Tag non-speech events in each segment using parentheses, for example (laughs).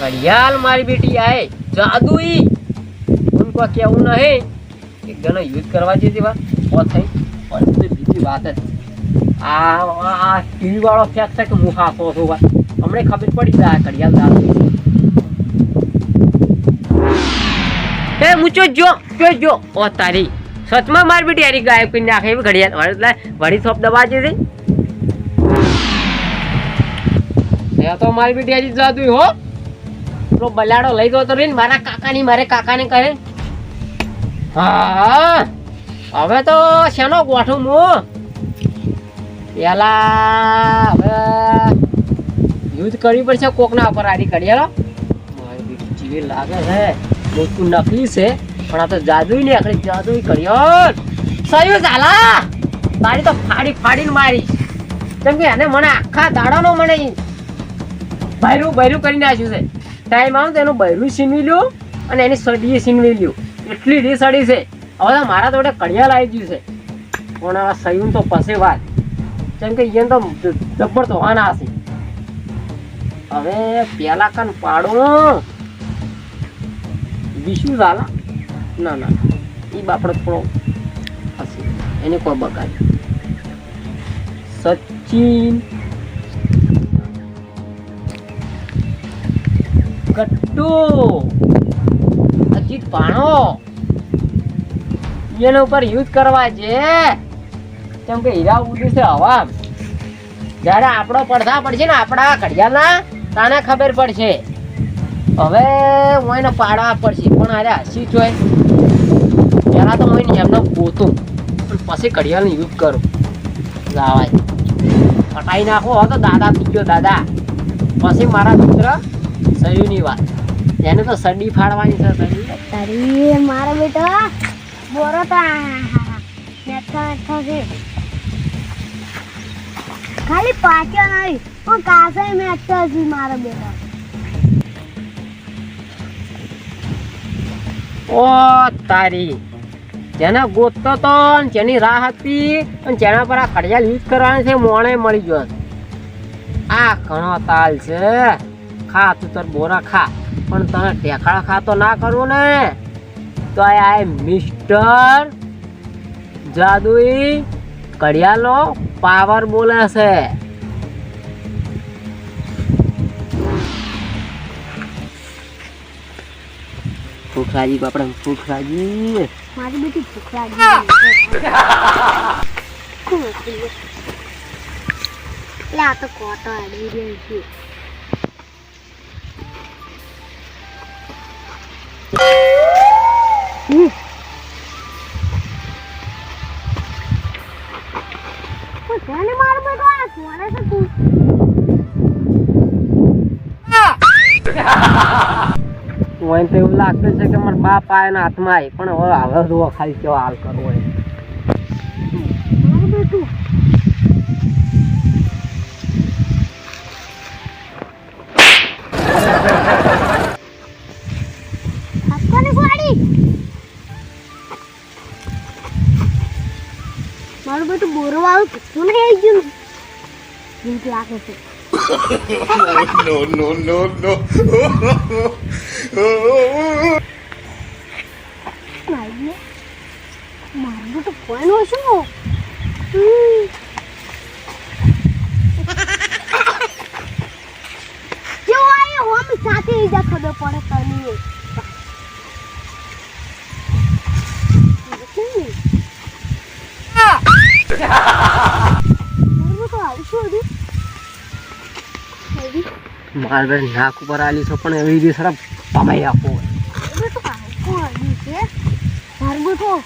घड़ियाल मारी बेटी आए जादुई उनको कहવું નહીં? કે ગનો યુઝ કરવા જે દેવા ઓ થઈ. પણ તો બીજી વાત જ. આ આ ટીવી વાળો ફેક છે કે હું હાથો છો વાત? હમણે ખબર પડી જાય ઘડિયાળ દાર એ મૂચો જો જો જો. ઓ તારી. સચમાં માર બેટી આરી ગાયબ કરી નાખે એવી ઘડિયાળ. વળી સોપ દવા જે છે. તો મારી બેટી આરી જાદુઈ હો. પેલો બલાડો લઈ ગયો તો રે મારા કાકાની મારે કાકાને કહે હા હવે તો શેનો ગોઠું હું પેલા હવે યુદ્ધ કરવી પડશે કોકના ઉપર આડી કરી હેલો. જીવી લાગે છે. મોટું નકલી છે, પણ આ તો જાદુ ને આખરી જાદુ કર્યો સયું ચાલા તારી તો ફાડી ફાડીને મારી. કેમ કે એને મને આખા દાડાનો મને ભૈરું ભૈરું કરી નાખ્યું છે. ટાઈમ આવે તો એનું બૈરું છીનવી લ્યો અને એની સડીએ છીનવી લ્યો. એટલી રી સડી છે. હવે તો મારા તોડે કડિયા લાવી ગયું છે. પણ આ સયું તો પસે વાત. કેમ કે એને તો જબ્બર તો વાના હશે. હવે પેલા કન પાડો. વિશુ ઝાલા ના ના એ બાપડો થોડો હશે. એને કોઈ બગાડ સચિન. ગટ્ટુ અજીત પાણો એના ઉપર યુદ્ધ કરવા છે. કેમ કે હીરા ઉડી છે હવા. જ્યારે આપણો પડધા પડશે ને આપણા ઘડિયાળના, તાને ખબર પડશે. હવે હું એને પાડવા પડશે, પણ અરે હસી જોય પહેલાં તો હું એમને પોતું પછી ઘડિયાળને યુઝ કરું. લાવાય. ફટાઈ નાખો હો તો દાદા થઈ દાદા. પછી મારા મિત્ર સયુની વાત. એને તો સડી ફાડવાની છે સડી. તારી મારો બેટો. બોરો તો. મેઠો મેઠો છે ખાલી પાછો નહીં. હું કાસે મેઠો છું મારો બેટો. ઓ તારી. જેને ગોતતો તો જેની રાહ હતી અને જેના પર આ ખડિયાલ યુઝ કરવાની છે મોણે મળી ગયો આ ઘણો તાલ છે. ખા તું તાર બોરા ખા. પણ તને ખા તો ના કરવું ને? તો આ મિસ્ટર જાદુઈ કડિયાલો પાવર બોલે છે. ફૂફાજી બાપડા ફૂફાજી મારી બેટી ભૂખ (laughs) લાગી આ તો કોટો અડી રહ્યો છે. મને તો એવું લાગતું છે કે મારા બાપ આયા હાથમાં આવી પણ હવે હવે જુઓ ખાલી કેવો હાલ કરવો હોય મારું બેટું બોરો વાળું કશું નહીં આવી ગયું બીક લાગે છે no, no, no, no. લાગે મારું બેટું કોઈનું શું હમ. કેવું આવ્યો હોમ સાથે ઈજા ખબર પડે તને મારું નાક ઉપર આલી છો પણ એવી રીતે સરફ પમાઈ આપો. બેટું કોઈ હજુ છે મારું બેટું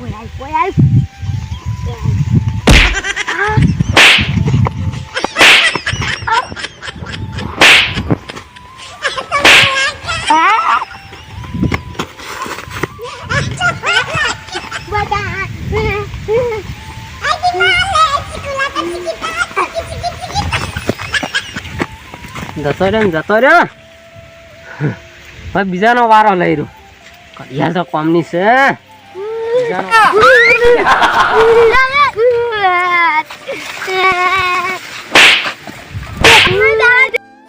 ઓય આય ઓય આય જતો રહ્યો ને, જતો રહ્યો? હવે બીજાનો વારો લઈ રહ્યો. કડિયા તો કોમની છે.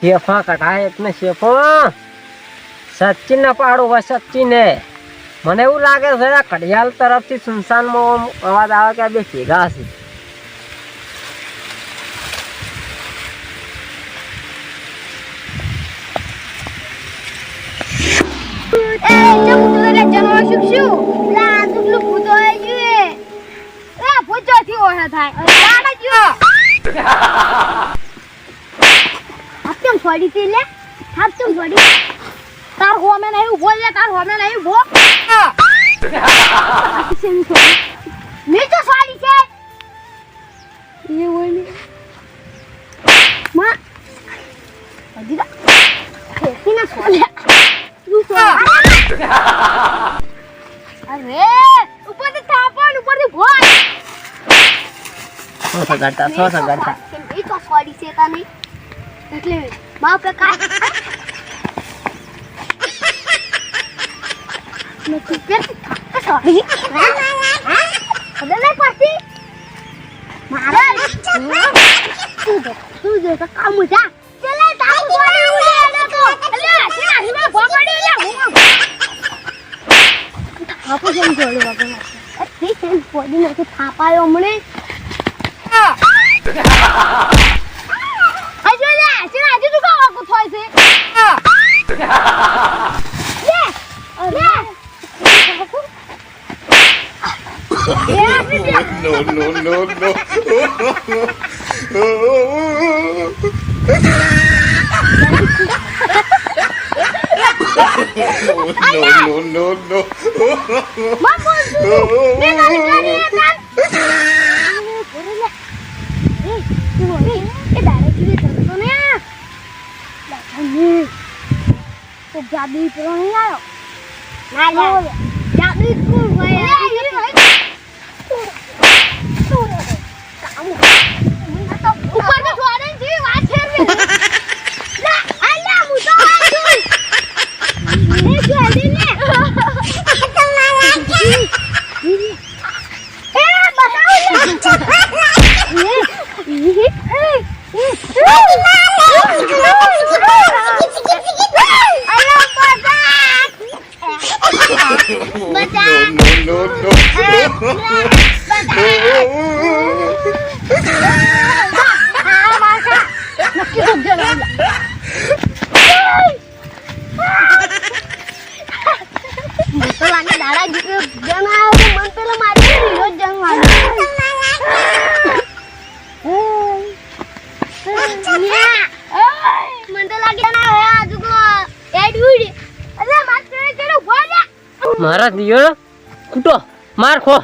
શેફા કઢાય એટલે શેફો. સચિન ને પાડું હોય સચિન. મને એવું લાગે છે, કડિયાલ તરફથી સુનસાનમાં અવાજ આવે કે બે ભેગા છે એ જે ભૂતો જનવા શીખશું લા આ પેલું ભૂતો આવી ગયું એ. ભૂત ચોથી ઓળખ થાય લાડા જો કેમ ફોડી તી લે? કેમ ફોડી તાર હોમે નહીં ઊભો લે તાર હોમે નહીં ઊભો. હાથ કેમ ફોડી સો સગાડતા સો સગાડતા એ તો સોરી છે તા એટલે બાપ પ્રકાર મેં તું કે સોરી ખબર નહીં પડતી? મારા તું જો તું જો તો કામ જા ચલે તારું સોરી ઉડે તો એટલે સીના સીના ભોપડી લે. હું થાપો જેમ જોડે વગર. અરે તે પોડી નથી થાપાયો હમણે. હજુ લે સીના હજુ તું કાવા કો થાય છે લે લે no, no, no, no. no, no, no, no. (laughs) Vamos, ven a mi cara, જાદુ પેલો નહીં આવ્યો ના જાદુ કોણ હોય? ઉપર તો છોડે છે વાત છે લા (laughs) આલા હું તો આવ્યો એ જોડી ને (laughs) એ no, no, no, no. તો લાગે દાડા જેટલો જણ આવ્યો મન પેલો મારી રહ્યો જણ મારી મને તો લાગે ના હે આજુ કો એડ્યુડ અરે માસ્ટર કેડો ભોલે મારા દિયો, ખૂટો, માર ખો.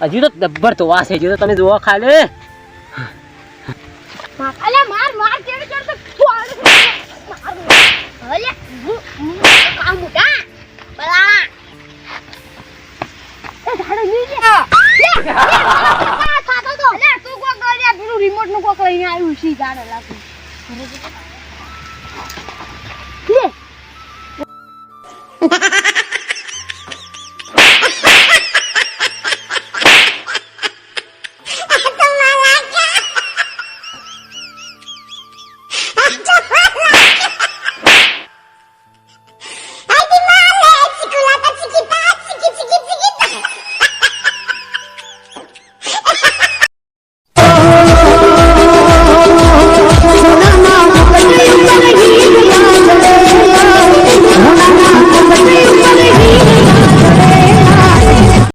હજી તો દબ્બર તો વાસ હજી તો તમે જોવા ખાલે. અલે તો માર અલે, હું હું કામ મુટા બલા. એ ધાડો ની લે. લે લે ખાતો તો. લે તું કો ગળ્યા પેલું રિમોટનું કોક લઈને આવ્યું છે ધાડો લાગુ